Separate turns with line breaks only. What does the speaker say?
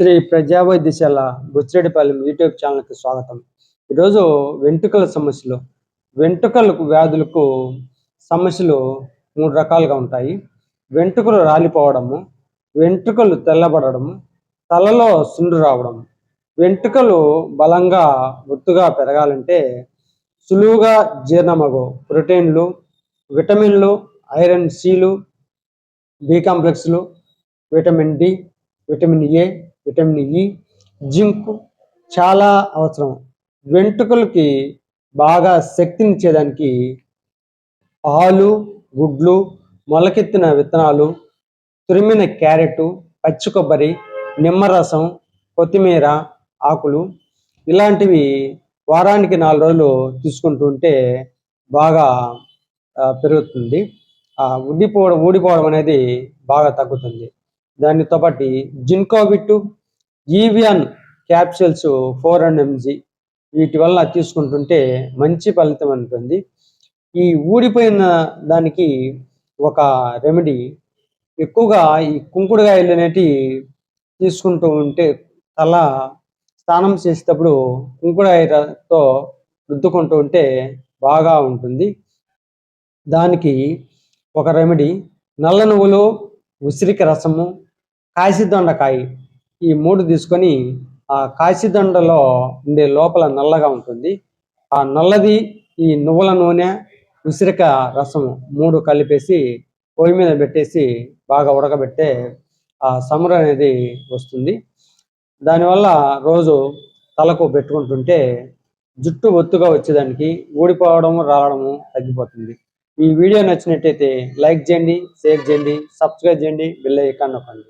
Shri ప్రజావైద్యశాల Buchireddypalem YouTube ఛానల్కి స్వాగతం. ఈరోజు వెంట్రుకల సమస్యలు. వెంట్రుకలకు వ్యాధులకు సమస్యలు మూడు రకాలుగా ఉంటాయి. వెంట్రుకలు రాలిపోవడము వెంట్రుకలు తెల్లబడము తలలో సుండు రావడం. వెంట్రుకలు బలంగా ఒత్తుగా పెరగాలంటే సులువుగా జీర్ణమగు ప్రోటీన్లు విటమిన్లు ఐరన్ సీలు B కాంప్లెక్స్లు vitamin D vitamin A vitamin E zinc చాలా అవసరం. వెంట్రుకలకి బాగా శక్తినిచ్చేదానికి పాలు గుడ్లు మొలకెత్తిన విత్తనాలు తురిమిన క్యారెట్ పచ్చి కొబ్బరి నిమ్మరసం కొత్తిమీర ఆకులు ఇలాంటివి వారానికి నాలుగు రోజులు తీసుకుంటూ ఉంటే బాగా పెరుగుతుంది. ఊడిపోవడం ఊడిపోవడం అనేది బాగా తగ్గుతుంది. దానితో పాటు Zincovit Evion capsules four and MG వీటి వల్ల తీసుకుంటుంటే మంచి ఫలితం ఉంటుంది ఈ ఊడిపోయిన దానికి ఒక రెమెడీ ఎక్కువగా ఈ కుంకుడుగాయలు అనేటి తీసుకుంటూ ఉంటే తల స్నానం చేసేటప్పుడు కుంకుడుగాయతో రుద్దుకుంటూ ఉంటే బాగా ఉంటుంది. దానికి ఒక రెమెడీ నల్ల నువ్వులు ఉసిరిక రసము కాశీదొండకాయ ఈ మూడు తీసుకొని ఆ కాశీదొండలో ఉండే లోపల నల్లగా ఉంటుంది. ఆ నల్లది ఈ నువ్వుల నూనె ఉసిరిక రసము మూడు కలిపేసి పొయ్యి మీద పెట్టేసి బాగా ఉడకబెట్టే ఆ సమర అనేది వస్తుంది. దానివల్ల రోజు తలకు పెట్టుకుంటుంటే జుట్టు ఒత్తుగా వచ్చేదానికి ఊడిపోవడము రావడము తగ్గిపోతుంది. ఈ వీడియో నచ్చినట్టయితే లైక్ చేయండి షేర్ చేయండి సబ్స్క్రైబ్ చేయండి బిల్ ఐకాన్ నొక్కండి.